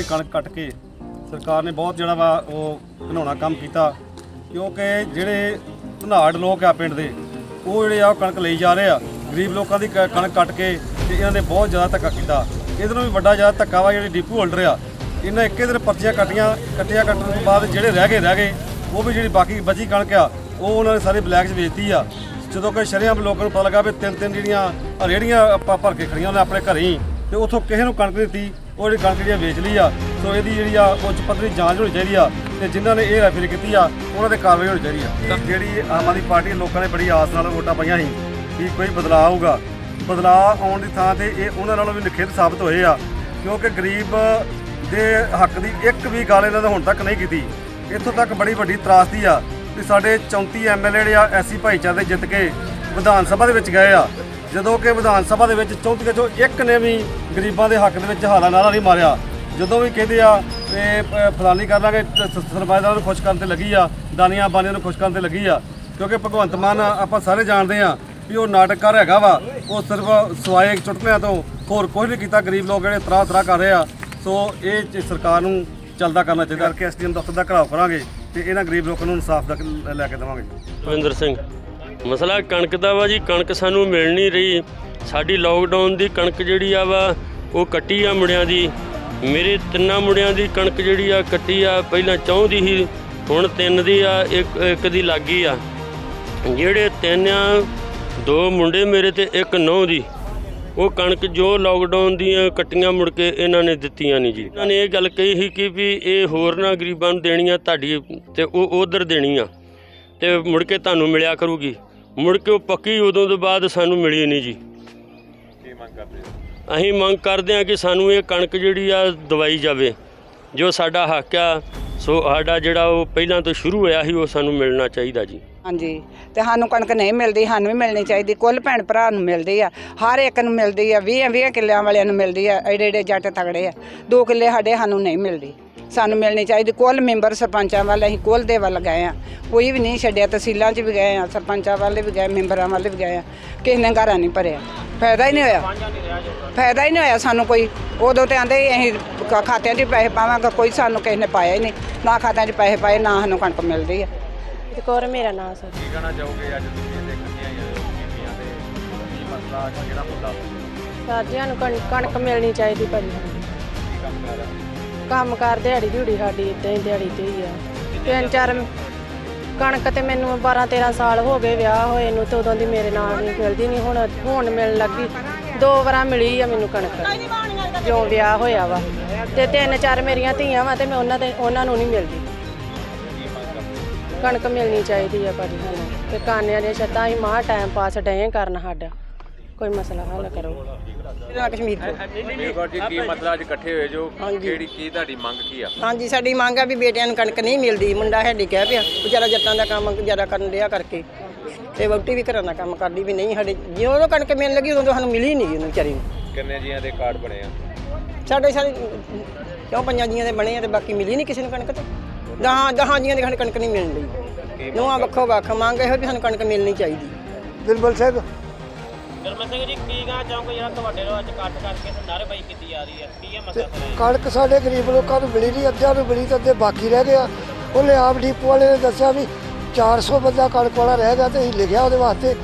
ਦੀ ਕਣਕ ਕੱਟ ਕੇ ਸਰਕਾਰ ਨੇ ਬਹੁਤ ਜਿਹੜਾ ਵਾ ਉਹ ਘਿਨਾਉਣਾ ਕੰਮ ਕੀਤਾ, ਕਿਉਂਕਿ ਜਿਹੜੇ ਧਨਾੜ ਲੋਕ ਆ ਪਿੰਡ ਦੇ, ਉਹ ਜਿਹੜੇ ਆ ਉਹ ਕਣਕ ਲਈ ਜਾ ਰਹੇ ਆ। ਗਰੀਬ ਲੋਕਾਂ ਦੀ ਕ- ਕਣਕ ਕੱਟ ਕੇ ਤੇ ਇਹਨਾਂ ਨੇ ਬਹੁਤ ਜ਼ਿਆਦਾ ਧੱਕਾ ਕੀਤਾ। ਇਹਦੇ ਨਾਲੋਂ ਵੀ ਵੱਡਾ ਜ਼ਿਆਦਾ ਧੱਕਾ ਵਾ ਜਿਹੜੇ ਡਿਪੂ ਹੋਲਡਰ ਆ, ਇਹਨਾਂ ਇੱਕੇ ਦਿਨ ਪਰਚੀਆਂ ਕੱਟੀਆਂ ਕੱਟੀਆਂ ਕੱਟਣ ਤੋਂ ਬਾਅਦ ਜਿਹੜੇ ਰਹਿ ਗਏ ਰਹਿ ਗਏ, ਉਹ ਵੀ ਜਿਹੜੀ ਬਾਕੀ ਬਚੀ ਕਣਕ ਆ, ਉਹ ਉਹਨਾਂ ਨੇ ਸਾਰੇ ਬਲੈਕ 'ਚ ਵੇਚਤੀ ਆ। ਜਦੋਂ ਕਿ ਸ਼ਰੇਆਮ ਲੋਕਾਂ ਨੂੰ ਪਤਾ ਲੱਗਾ ਵੀ ਤਿੰਨ ਤਿੰਨ ਜਿਹੜੀਆਂ ਆਹ ਰੇਹੜੀਆਂ ਆਪਾਂ ਭਰ ਕੇ ਖੜੀਆਂ ਉਹਨੇ ਆਪਣੇ ਘਰੇ ਹੀ ਤੇ ਉੱਥੋਂ ਕਿਸੇ ਨੂੰ ਕਣਕ ਦਿੱਤੀ ਉਹ ਜਿਹੜੀ ਕਣਕ ਜਿਹੜੀ ਆ ਵੇਚ ਲਈ ਆ। ਸੋ ਇਹਦੀ ਜਿਹੜੀ ਆ ਉੱਚ ਪੱਧਰੀ ਜਾਂਚ ਹੋਣੀ ਚਾਹੀਦੀ ਆ ਤੇ ਜਿਨ੍ਹਾਂ ਨੇ ਇਹ ਰੈਫਰੀ ਕੀਤੀ ਆ ਉਹਨਾਂ ਤੇ ਕਾਰਵਾਈ ਹੋਣੀ ਚਾਹੀਦੀ ਆ। ਜਿਹੜੀ ਆਮ ਆਦਮੀ ਪਾਰਟੀ ਲੋਕਾਂ ਨੇ ਬੜੀ ਆਸ ਨਾਲ ਵੋਟਾਂ ਪਾਈਆਂ ਸੀ ਕਿ ਕੋਈ ਬਦਲਾਅ ਆਊਗਾ। ਬਦਲਾਅ ਆਉਣ ਦੀ ਥਾਂ ਤੇ ਇਹ ਉਹਨਾਂ ਨਾਲੋਂ ਵੀ ਨਿਖੇਧ ਸਾਬਤ ਹੋਏ ਆ ਕਿਉਂਕਿ ਗਰੀਬ ਦੇ ਹੱਕ ਦੀ ਇੱਕ ਵੀ ਗੱਲ ਇਹਨਾਂ ਨੇ ਹੁਣ ਤੱਕ ਨਹੀਂ ਕੀਤੀ। ਇੱਥੋਂ ਤੱਕ ਬੜੀ ਵੱਡੀ ਤਰਾਸਦੀ ਆ ਕਿ ਸਾਡੇ 34 ਐਮਐਲਏ ਜਿਹੜੇ ਆ ਐਸੀ ਭਾਈਚਾਰੇ ਦੇ ਜਿੱਤ ਕੇ ਵਿਧਾਨ ਸਭਾ ਦੇ ਵਿੱਚ ਗਏ ਆ। ਜਦੋਂ ਕਿ ਵਿਧਾਨ ਸਭਾ ਦੇ ਵਿੱਚ 34 ਚੋਂ ਇੱਕ ਨੇ ਵੀ ਗਰੀਬਾਂ ਦੇ ਹੱਕ ਦੇ ਵਿੱਚ ਹਾਲਾ ਨਾਰਾ ਨਹੀਂ ਮਾਰਿਆ। ਜਦੋਂ ਵੀ ਕਹਿੰਦੇ ਆ ਤੇ ਫਲਾਨੀ ਕਰ ਲਾਂਗੇ ਸ- ਸ- ਸਰਮਾਏਦਾਰਾਂ ਨੂੰ ਖੁਸ਼ ਕਰਨ ਤੇ ਲੱਗੀ ਆ ਦਾਨੀਆਂ ਬਾਨੀਆਂ ਨੂੰ ਖੁਸ਼ ਕਰਨ ਤੇ ਲੱਗੀ ਆ। ਕਿਉਂਕਿ ਭਗਵੰਤ ਮਾਨ ਆਪਾਂ ਸਾਰੇ ਜਾਣਦੇ ਆ ਵੀ ਉਹ ਨਾਟਕਕਾਰ ਹੈਗਾ ਵਾ ਉਹ ਸਿਰਫ ਸਵਾਏ ਚੁਟਕਲਿਆਂ ਤੋਂ ਹੋਰ ਕੁਝ ਨਹੀਂ ਕੀਤਾ। ਗਰੀਬ ਲੋਕ ਜਿਹੜੇ ਤਰਾ ਤਰਾ ਕਰ ਰਹੇ ਆ ਸੋ ਇਹ ਸਰਕਾਰ ਨੂੰ ਚੱਲਦਾ ਕਰਨਾ ਚਾਹੀਦਾ। ਕਰਕੇ ਐਸਡੀਐਮ ਦਫ਼ਤਰ ਦਾ ਘਰਾਓ ਕਰਾਂਗੇ ਤੇ ਇਹਨਾਂ ਗਰੀਬ ਲੋਕਾਂ ਨੂੰ ਇਨਸਾਫ ਦਾ ਲੈ ਕੇ ਦੇਵਾਂਗੇ। ਰਵਿੰਦਰ ਸਿੰਘ ਮਸਲਾ ਕਣਕ ਦਾ ਵਾ ਜੀ, ਕਣਕ ਸਾਨੂੰ ਮਿਲ ਨਹੀਂ ਰਹੀ। ਸਾਡੀ ਲੋਕਡਾਊਨ ਦੀ ਕਣਕ ਜਿਹੜੀ ਆ ਵਾ, ਉਹ ਕੱਟੀ ਆ ਮੁੰਡਿਆਂ ਦੀ। ਮੇਰੇ ਤਿੰਨਾਂ ਮੁੰਡਿਆਂ ਦੀ ਕਣਕ ਜਿਹੜੀ ਆ ਕੱਟੀ ਆ, ਪਹਿਲਾਂ ਚੌਂ ਦੀ ਸੀ, ਹੁਣ ਤਿੰਨ ਦੀ ਆ, ਇੱਕ ਇੱਕ ਦੀ ਲੱਗੀ ਆ। ਜਿਹੜੇ ਤਿੰਨ ਆ, ਦੋ ਮੁੰਡੇ ਮੇਰੇ ਤੇ, ਇੱਕ ਨੌਂ ਦੀ। ਉਹ ਕਣਕ ਜੋ ਲੋਕਡਾਊਨ ਦੀਆਂ ਕੱਟੀਆਂ ਮੁੜ ਕੇ ਇਹਨਾਂ ਨੇ ਦਿੱਤੀਆਂ ਨਹੀਂ ਜੀ। ਇਹਨਾਂ ਨੇ ਇਹ ਗੱਲ ਕਹੀ ਸੀ ਕਿ ਵੀ ਇਹ ਹੋਰ ਨਾ ਗਰੀਬਾਂ ਨੂੰ ਦੇਣੀਆਂ, ਤੁਹਾਡੀ ਤੇ ਉਹ ਉਧਰ ਦੇਣੀ ਆ। ਤੇ ਮੁੜ ਕੇ ਤੁਹਾਨੂੰ ਮਿਲਿਆ ਕਰੂਗੀ। ਮੁੜ ਕੇ ਉਹ ਪੱਕੀ ਉਦੋਂ ਤੋਂ ਬਾਅਦ ਸਾਨੂੰ ਮਿਲੀ ਨਹੀਂ ਜੀ। ਅਸੀਂ ਮੰਗ ਕਰਦੇ ਹਾਂ ਕਿ ਸਾਨੂੰ ਇਹ ਕਣਕ ਜਿਹੜੀ ਆ ਦਵਾਈ ਜਾਵੇ। ਜੋ ਸਾਡਾ ਹੱਕ ਆ ਸੋ ਸਾਡਾ ਜਿਹੜਾ ਉਹ ਪਹਿਲਾਂ ਤੋਂ ਸ਼ੁਰੂ ਹੋਇਆ ਸੀ ਉਹ ਸਾਨੂੰ ਮਿਲਣਾ ਚਾਹੀਦਾ ਜੀ। ਹਾਂਜੀ। ਤੇ ਸਾਨੂੰ ਕਣਕ ਨਹੀਂ ਮਿਲਦੀ ਸਾਨੂੰ ਵੀ ਮਿਲਣੀ ਚਾਹੀਦੀ। ਕੁੱਲ ਭੈਣ ਭਰਾ ਨੂੰ ਮਿਲਦੀ ਆ। ਹਰ ਇੱਕ ਨੂੰ ਮਿਲਦੀ ਆ। 20 20 ਕਿੱਲਿਆਂ ਵਾਲਿਆਂ ਨੂੰ ਮਿਲਦੀ ਆ। ਐਡੇ ਐਡੇ ਜੱਟ ਤਗੜੇ ਆ। ਦੋ ਕਿੱਲੇ ਸਾਡੇ ਸਾਨੂੰ ਨਹੀਂ ਮਿਲਦੀ। ਸਾਨੂੰ ਮਿਲਣੀ ਚਾਹੀਦੀ। ਕੁੱਲ ਮੈਂਬਰ ਸਰਪੰਚਾਂ ਵੱਲ ਅਸੀਂ ਕੁੱਲ ਦੇ ਵੱਲ ਗਏ ਆ ਕੋਈ ਵੀ ਨਹੀਂ ਛੱਡਿਆ ਤਹਿਸੀਲਾਂ 'ਚ ਵੀ ਗਏ ਆ ਸਰਪੰਚਾਂ ਵੱਲ ਵੀ ਗਏ ਮੈਂਬਰਾਂ ਵੱਲ ਵੀ ਗਏ ਆ ਕਿਸੇ ਨੇ ਘਰਾਂ ਨਹੀਂ ਭਰਿਆ। ਫਾਇਦਾ ਹੀ ਨਹੀਂ ਹੋਇਆ। ਫਾਇਦਾ ਹੀ ਨਹੀਂ ਹੋਇਆ ਸਾਨੂੰ ਕੋਈ। ਉਦੋਂ ਤੇ ਆਂਦੇ ਅਸੀਂ ਖਾਤਿਆਂ 'ਚ ਹੀ ਪੈਸੇ ਪਾਵਾਂਗੇ ਕੋਈ ਸਾਨੂੰ ਕਿਸੇ ਨੇ ਪਾਇਆ ਹੀ ਨਹੀਂ। ਨਾ ਖਾਤਿਆਂ 'ਚ ਪੈਸੇ ਪਾਏ ਨਾ ਸਾਨੂੰ ਕਣਕ ਮਿਲਦੀ ਆ। ਤੇ ਕੌਰ ਮੇਰਾ ਨਾਮ ਸਰ। ਕੀ ਕਹਿਣਾ ਚਾਹੋਗੇ ਅੱਜ ਤੁਸੀਂ ਇਹ ਦੇਖੀਆਂ ਬੀਬੀਆਂ ਦੇ? ਕੀ ਮਸਲਾ ਕਿਹੜਾ ਮੁੱਦਾ? ਸਰ ਜੀ ਸਾਨੂੰ ਕਣ- ਕਣਕ ਮਿਲਣੀ ਚਾਹੀਦੀ ਭਾਜੀ। ਕੀ ਕੰਮ ਕਰ ਕੰਮ ਕਾਰ, ਦਿਹਾੜੀ ਦਿਹੜੀ ਸਾਡੀ ਇਦਾਂ ਹੀ, ਦਿਹਾੜੀ ਤੇ ਹੀ ਆ। ਤਿੰਨ ਚਾਰ ਕਣਕ ਤੇ ਮੈਨੂੰ 12 13 ਸਾਲ ਹੋ ਗਏ ਵਿਆਹ ਹੋਏ ਨੂੰ ਤੇ ਉਦੋਂ ਦੀ ਮੇਰੇ ਨਾਲ ਨਹੀਂ ਮਿਲਦੀ, ਨਹੀਂ ਹੁਣ ਹੁਣ ਮਿਲਣ ਲੱਗੀ। ਦੋ ਵਾਰਾਂ ਮਿਲੀ ਆ ਮੈਨੂੰ ਕਣਕ। ਜੋ ਵਿਆਹ ਹੋਇਆ ਵਾ। ਤੇ ਤਿੰਨ ਚਾਰ ਮੇਰੀਆਂ ਧੀਆਂ ਵਾ ਤੇ ਮੈਂ ਉਹਨਾਂ ਦੇ, ਉਹਨਾਂ ਨੂੰ ਨਹੀਂ ਮਿਲਦੀ। ਕਣਕ ਮਿਲਣੀ ਚਾਹੀਦੀ ਆ ਭਾਜੀ ਸਾਨੂੰ। ਤੇ ਕਾਨਿਆਂ ਦੀਆਂ ਛੱਤਾਂ ਹੀ ਮਾਂ ਟਾਈਮ ਪਾਸ ਡਏ ਕਰਨ ਸਾਡਾ। ਕੋਈ ਮਸਲਾ ਹੱਲ ਕਰੋ। ਨਾਂ ਕਸ਼ਮੀਰ ਤੋਂ। ਵੀਰਗੌਰ ਜੀ ਕੀ ਮਸਲਾ ਅੱਜ ਇਕੱਠੇ ਹੋਏ ਜੋ? ਕਿਹੜੀ ਕੀ ਤੁਹਾਡੀ ਮੰਗ ਕੀ ਆ? ਹਾਂਜੀ ਸਾਡੀ ਮੰਗ ਆ ਵੀ ਬੇਟਿਆਂ ਨੂੰ ਕਣਕ ਨਹੀਂ ਮਿਲਦੀ। ਮੁੰਡਾ ਹੈ ਕਹਿ ਪਿਆ ਵਿਚਾਰਾ ਜੱਟਾਂ ਦਾ ਕੰਮ ਜ਼ਿਆਦਾ ਕਰਨ ਡਿਆ ਕਰਕੇ। ਤੇ ਵਹੁਟੀ ਵੀ ਘਰਾਂ ਦਾ ਕੰਮ ਕਰਦੀ ਵੀ ਨਹੀਂ ਸਾਡੇ ਜਿਉਂ ਉਹ ਕਣਕ ਮਿਲਣ ਲੱਗੀ ਉਦੋਂ ਤੋਂ ਸਾਨੂੰ ਮਿਲੀ ਨਹੀਂ ਉਹਨੂੰ ਵਿਚਾਰੀ ਨੂੰ। ਕਿੰਨੇ ਜੀਆਂ ਦੇ ਕਾਰਡ ਬਣੇ ਆ? ਸਾਡੇ ਸਾਰੇ ਕਿਉਂ ਪੰਜਾਂ ਜੀਆਂ ਦੇ ਬਣੇ ਆ ਤੇ ਬਾਕੀ ਮਿਲੀ ਨਹੀਂ ਕਿਸੇ ਨੂੰ ਕਣਕ ਤੇ। ਦਹਾਂ ਦਹਾਂ ਜੀਆਂ ਦੇ ਕਣਕ ਨਹੀਂ ਮਿਲਣ ਲਈ ਨੂੰਹਾਂ ਵੱਖੋ ਵੱਖ ਮੰਗ ਇਹੋ ਵੀ ਸਾਨੂੰ ਕਣਕ ਮਿਲਣੀ ਚਾਹੀਦੀ। ਬਿਲਬਲ ਸਿੰਘ ਗਰਮਨ ਸਿੰਘ ਜੀ ਕੀ ਕਹਣਾ ਚਾਹੋਗੇ ਜਿਹੜਾ ਤੁਹਾਡੇ ਨੂੰ ਅੱਜ ਕੱਟ ਕਰਕੇ ਨਾਰੇਬਾਜ਼ੀ ਕੀਤੀ ਜਾ ਰਹੀ ਹੈ? ਕੀ ਹੈ ਮਸਲਾ ਸਰ ਕਣਕ ਸਾਡੇ ਗਰੀਬ ਲੋਕਾਂ ਨੂੰ ਮਿਲੀ ਨਹੀਂ ਅੱਧਿਆਂ ਨੂੰ ਮਿਲੀ ਤੇ ਅੱਧੇ ਬਾਕੀ ਰਹਿ ਗਿਆ ਉਹਨੇ ਆਪ ਡੀਪੂ ਵਾਲੇ ਨੇ ਦੱਸਿਆ ਵੀ 400 ਬੰਦਾ ਕਣਕ ਵਾਲਾ ਰਹਿ ਗਿਆ ਤੇ ਅਸੀਂ ਲਿਖਿਆ ਉਹਦੇ ਵਾਸਤੇ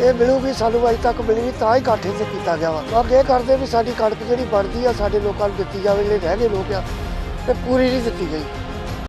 ਇਹ ਮਿਲੂਗੀ ਸਾਨੂੰ ਅਜੇ ਤੱਕ ਮਿਲੀ ਨਹੀਂ ਤਾਂ ਹੀ ਇਕੱਠ ਇੱਥੇ ਕੀਤਾ ਗਿਆ ਵਾ। ਅੱਗੇ ਇਹ ਕਰਦੇ ਵੀ ਸਾਡੀ ਕਣਕ ਜਿਹੜੀ ਬਣਦੀ ਆ ਸਾਡੇ ਲੋਕਾਂ ਨੂੰ ਦਿੱਤੀ ਜਾਵੇ ਜਿਹੜੇ ਰਹਿ ਗਏ ਲੋਕ ਆ ਤੇ ਪੂਰੀ ਨਹੀਂ ਦਿੱਤੀ ਗਈ।